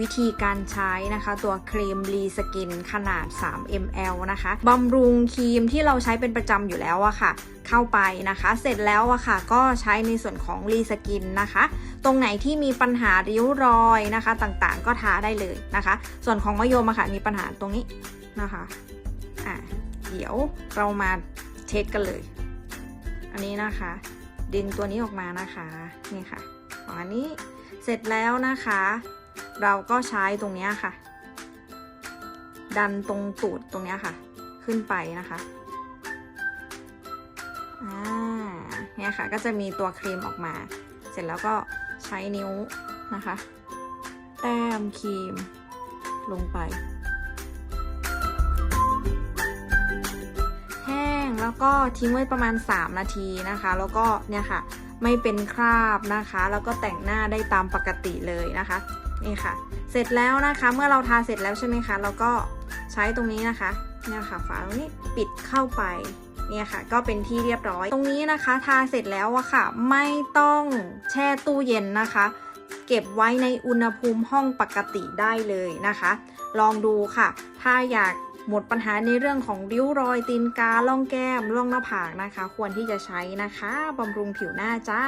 วิธีการใช้นะคะตัวครีมรีสกินขนาด 3 ml นะคะบำรุงครีมที่เราใช้เป็นประจำอยู่แล้วอะค่ะ เข้าไปนะคะ เสร็จแล้วอะค่ะ ก็ใช้ในส่วนของรีสกินนะคะ ตรงไหนที่มีปัญหาริ้วรอยนะคะ ต่างๆ ก็ทาได้เลยนะคะ ส่วนของมะยมอะค่ะ มีปัญหาตรงนี้นะคะอะเดี๋ยวเรามาเช็ดกันเลย อันนี้นะคะ ดึงตัวนี้ออกมานะคะนี่ค่ะของอันนี้เสร็จแล้วนะคะ เราก็ใช้ตรงนี้ค่ะ ดันตรงตูดตรงนี้ค่ะ ขึ้นไปนะคะอ่าเนี่ยค่ะก็จะมีตัวครีมออกมา เสร็จแล้วก็ใช้นิ้วนะคะ แต้มครีมลงไปแห้งแล้วก็ทิ้งไว้ประมาณ 3 นาทีนะคะ แล้วก็เนี่ยค่ะ ไม่เป็นคราบนะคะ แล้วก็แต่งหน้าได้ตามปกติเลยนะคะ นี่ค่ะ เสร็จแล้วนะคะ เมื่อเราทาเสร็จแล้วใช่ไหมคะ เราก็ใช้ตรงนี้นะคะ เนี่ยค่ะ ฝาตรงนี้ปิดเข้าไป เนี่ยค่ะ ก็เป็นที่เรียบร้อย ตรงนี้นะคะ ทาเสร็จแล้วอะค่ะ ไม่ต้องแช่ตู้เย็นนะคะ เก็บไว้ในอุณหภูมิห้องปกติได้เลยนะคะ ลองดูค่ะ ถ้าอยากหมดปัญหาในเรื่องของริ้วรอยตีนกาล่องแก้มล่องหน้าผากนะคะ ควรที่จะใช้นะคะบำรุงผิวหน้าจ้า